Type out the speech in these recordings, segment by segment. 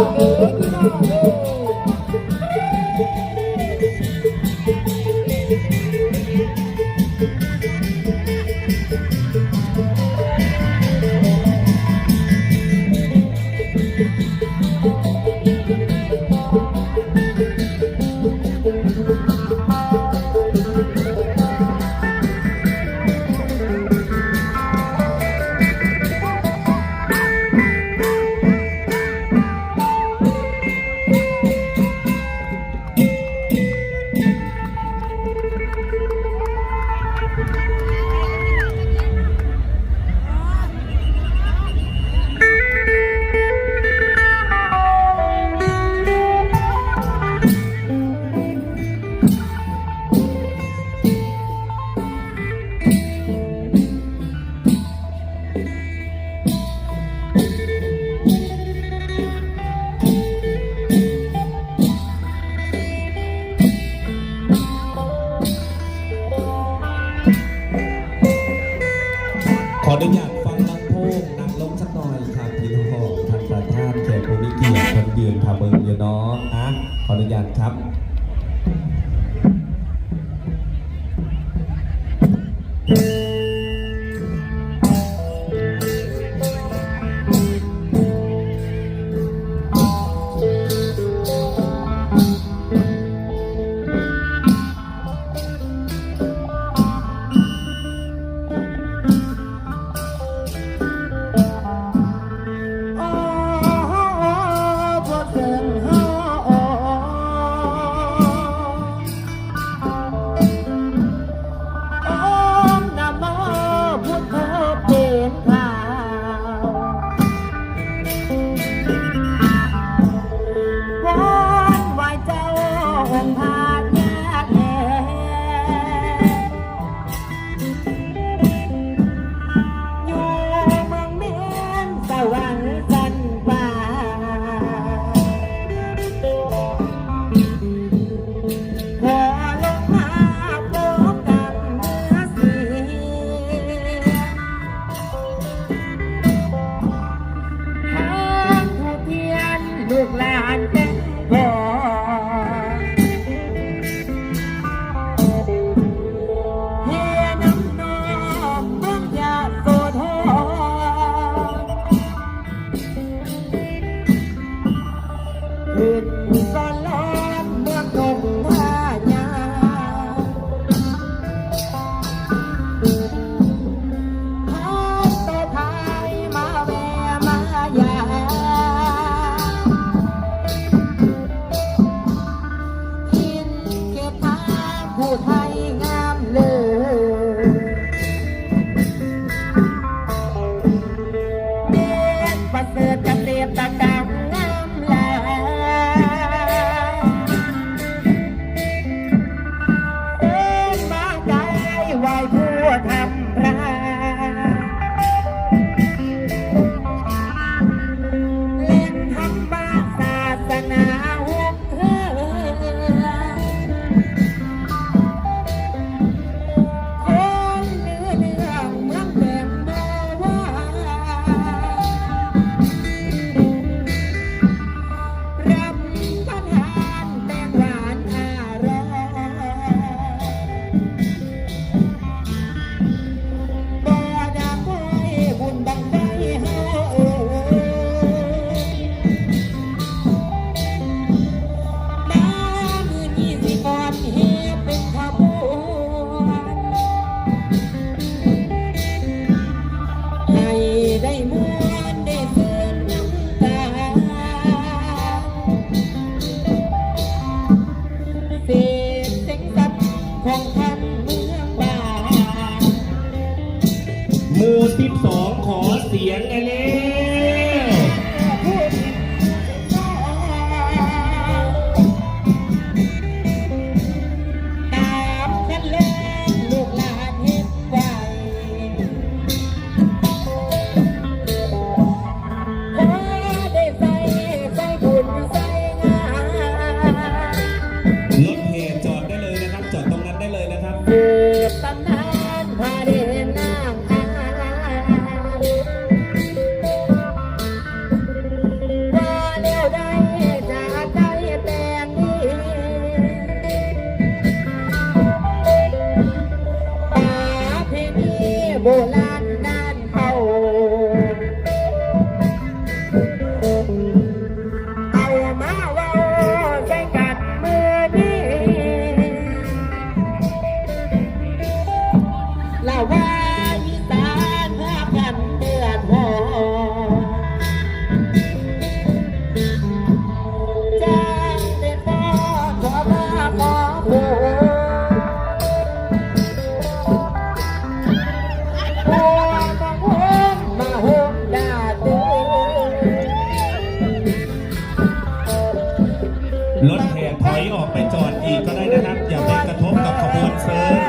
เด้ รถแห่ถอยออกไปจอดอีกก็ได้นะครับ อย่าไปกระทบกับขบวนเซิร์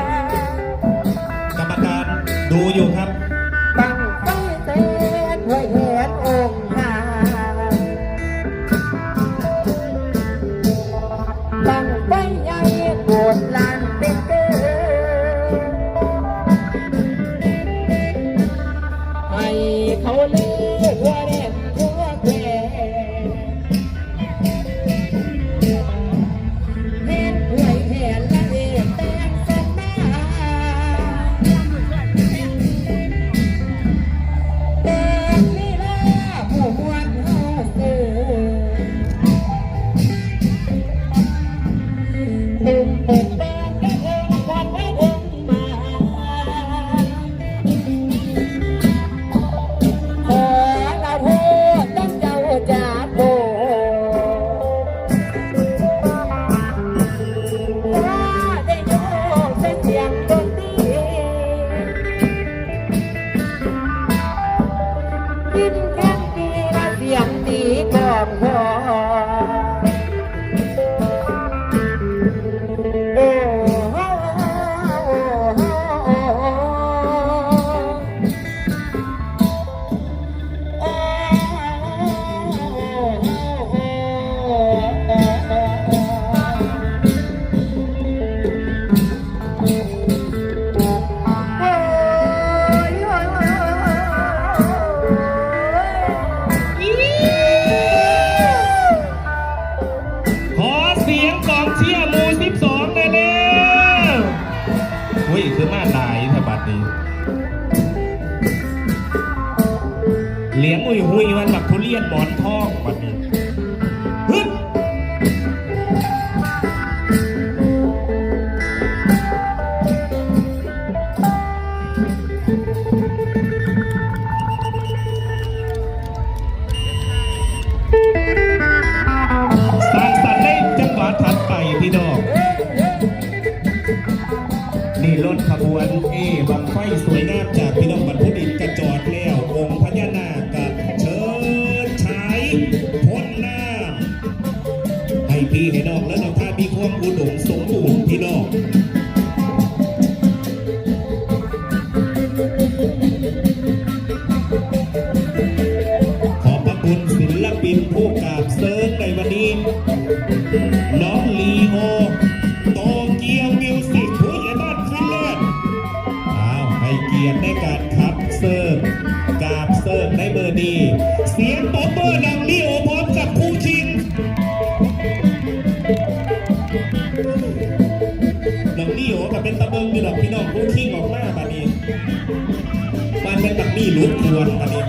านเป็นตักนี่หลุดควรบัดนี้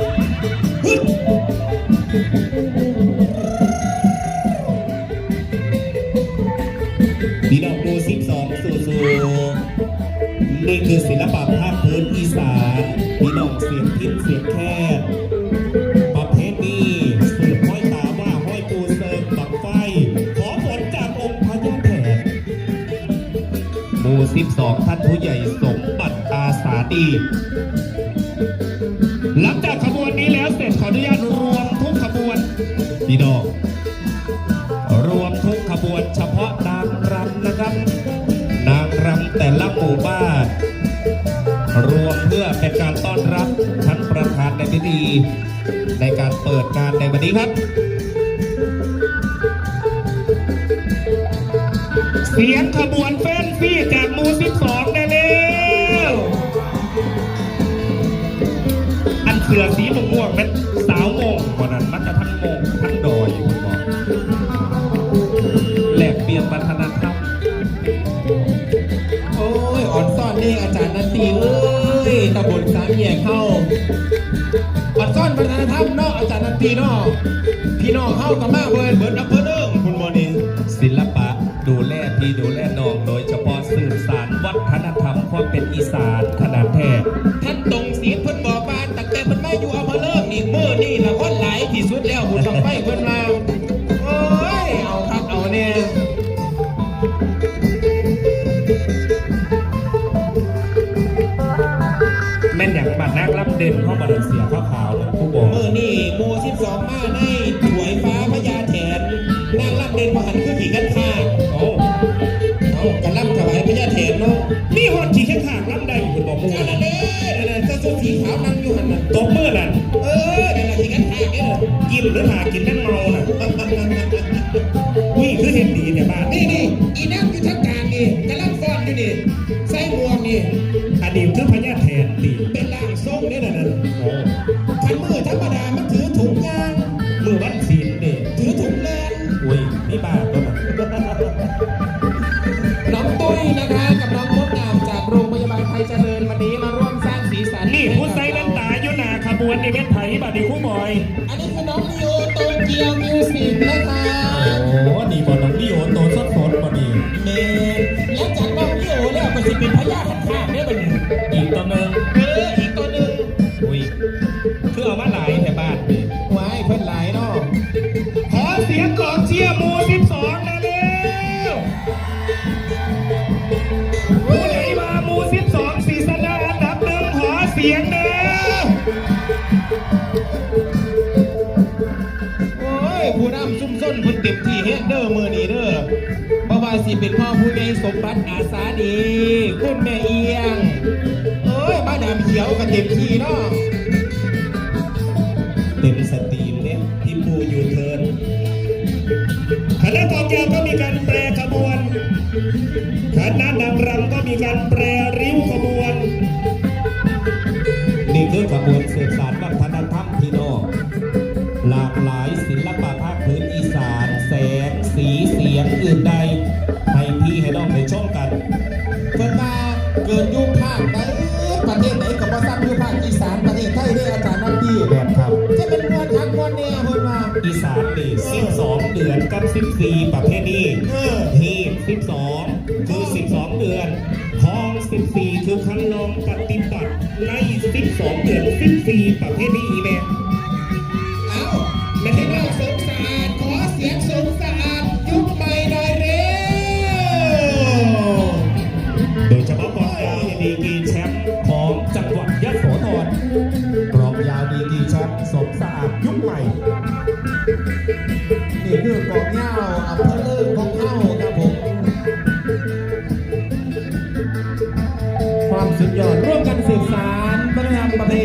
พี่น้องหมู่12สู่สู่นี่คือศิลปะภาคพื้นอีสานพี่น้องเสียงพินเสียงแค่ประเภทนี้สืบห้อยตาว่าห้อยปูเซิงบังไฟ ขอผลจากองค์พญาแถนหมู่12ท่านผู้ใหญ่สมบัติอาสาดี หลังจากขบวนนี้แล้วเสร็จขออนุญาตรวมทุกขบวนพี่น้องรวมทุกขบวนเฉพาะนางรำนะครับ นางรำแต่ละหมู่บ้านรวมเพื่อเป็นการต้อนรับท่านประธานในพิธีในการเปิดงานในวันนี้ครับเสียงขบวนเฟ้นฟี่จากหมู่ เสือสีม่วงๆเป็นสาวโมงกว่านั้นมันจะทั้งโมงทั้งดอยคุณบอกแหลกเปลี่ยนวัฒนธรรมโอ้ยอ่อนซ่อนนี่อาจารย์นันตีเอ้ยตำบลสามแยกเข้าอ่อนซ่อนวัฒนธรรมเนาะอาจารย์นันตีเนาะพี่น้องเข้ากับมาเบิร์นเบิร์นอำเภอเดิมคุณโมนี่ศิลปะดูแลพี่ดูแลน้องโดยเฉพาะสื่อสารวัฒนธรรมความเป็นอีสานขนาดแท้ท่านตรงศีลเพิ่นบอกว่าน อนี่ละคนหลายที่สุดแล้วบุญบังไฟเพิ่นมาโอ้ยเอาคักเอาเนี่ยแม่นอย่างบัตรนักรับเด่นเข้อมาเดิเสียข้าขาวผู้บอกเมื่อนี่โมสิบสองมาในถวยฟ้าพญาแถนนักรับเด่นมาหันขึ้นขี่กันข้าโอ้เอากันล่ำถวายพญาแถนเนาะนี่หอดขี่แค่ขากล่ำได้อยู่บนบอกมูนั่นเด้อนั่นเด้ สีขาวนั่งอยู่หันน่ะตบมือน่ะเออเดี๋ยวเราทีกันทาเนี่เลยกินหรือหากินนั่งเมาน่ะวิ่งคือเห็นดีเนี่ยบ้านนี่นี่อีน้ำอยู่ทั้งการนี่กำลังฟอนอยู่นี่ใส่หมวกนี่ อันนี้คือพญาแทนตีเป็นล่างทรงนี่น่ะนั่นโอ้ มิ เด้อมือนี้เด้อเพราะว่าสิเป็นพ่อผู้ใหญ่สมบัติอาสาดีคุณแม่เอียง เอ้ยบ้านน้ำเขียวก็เต็มที่เนาะเต็มสตรีมเนี่ยที่ปูยูเทิร์นคณะกองยาวก็มีการแปรขบวนคณะนางรำก็มีการแปรริ้วขบวน นี่คือขบวนเสืบสาน กิดอยุคภาคไหนประเทศไหนก็บ่ซ้ำอยู่ภาคอีสานประเทศไทยได้ออาจารย์นักดีแบบครับจะเป็นมวลทักมวลแน่เพิ่นมาอีสานนี่12เดือนกับ14ประเภทนี้เออฮี12คือ12เดือนทอง14คือคันลองปฏิบัติใน12เดือน14ประเภทนี้อีแม่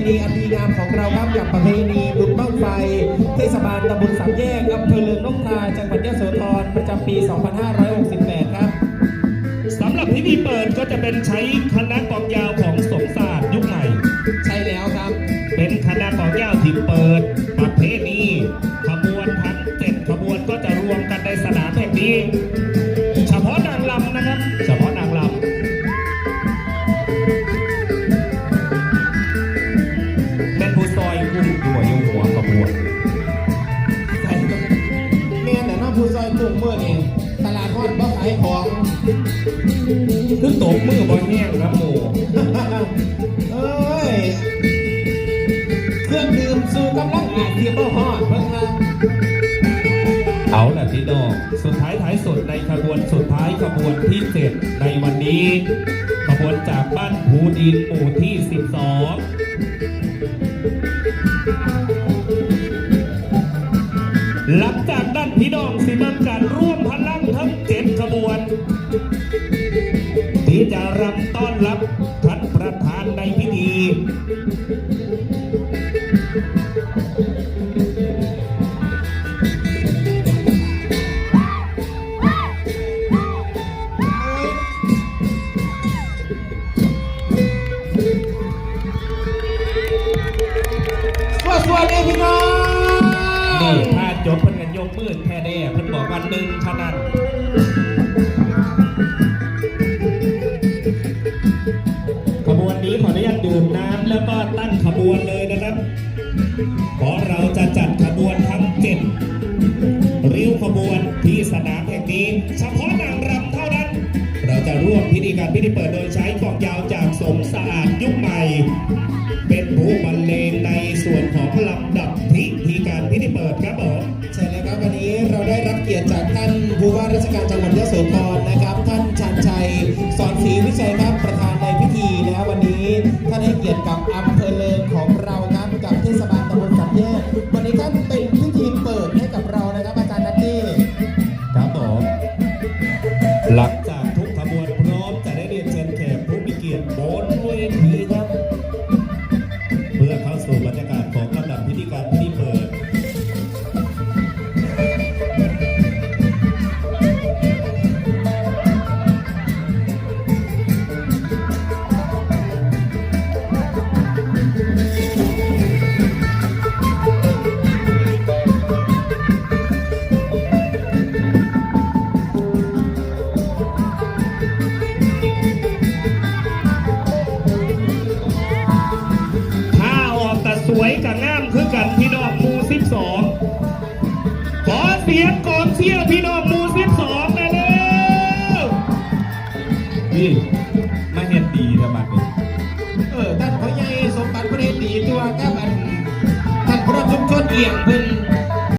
ณีอันดีงามของเราครับกับประเพณีบุญบั้งไฟเทศบาลตำบลสามแยกอำเภอเลืองนกทาจังหวัดยะโสธรประจำปี 2568 ครับสำหรับพิธีเปิดก็จะเป็นใช้คณะกองยาวของสมศาสตร์ บมือบอลแห้งครับหมูเอ้ย เครื่องดื่มสู่กำลังอาจเทียบบ่ฮอดเพิ่งมาเอาล่ะพี่น้องสุดท้ายท้ายสุดในขบวนสุดท้ายขบวนที่เสร็จในวันนี้ ขบวนจากบ้านภูดินหมู่ที่ ต้อนรับท่านประธานในพิธี้งขบวนเลยนะครับเพราะเราจะจัดขบวนทั้งเจ็ดริ้วขบวนที่สนามแห่งนี้ เฉพาะนางรำเท่านั้น เราจะร่วมพิธีการพิธีเปิดโดยใช้กองยาวจากสมสะอาดยุคใหม่ เป็นผู้บรรเลงในส่วนของลำดับพิธีการพิธีเปิดครับผมใช่แล้วครับวันนี้เราได้รับเกียรติจากท่านผู้ว่าราชการจังหวัดยะโสธรนะครับ ท่านชันชัยสอนศรีวิชัยครับประธานในพิธีนะครับวันนี้ท่านให้เกียรติกับอำเภอ เทศบาลตำบลสันแยกวันนี้ท่าน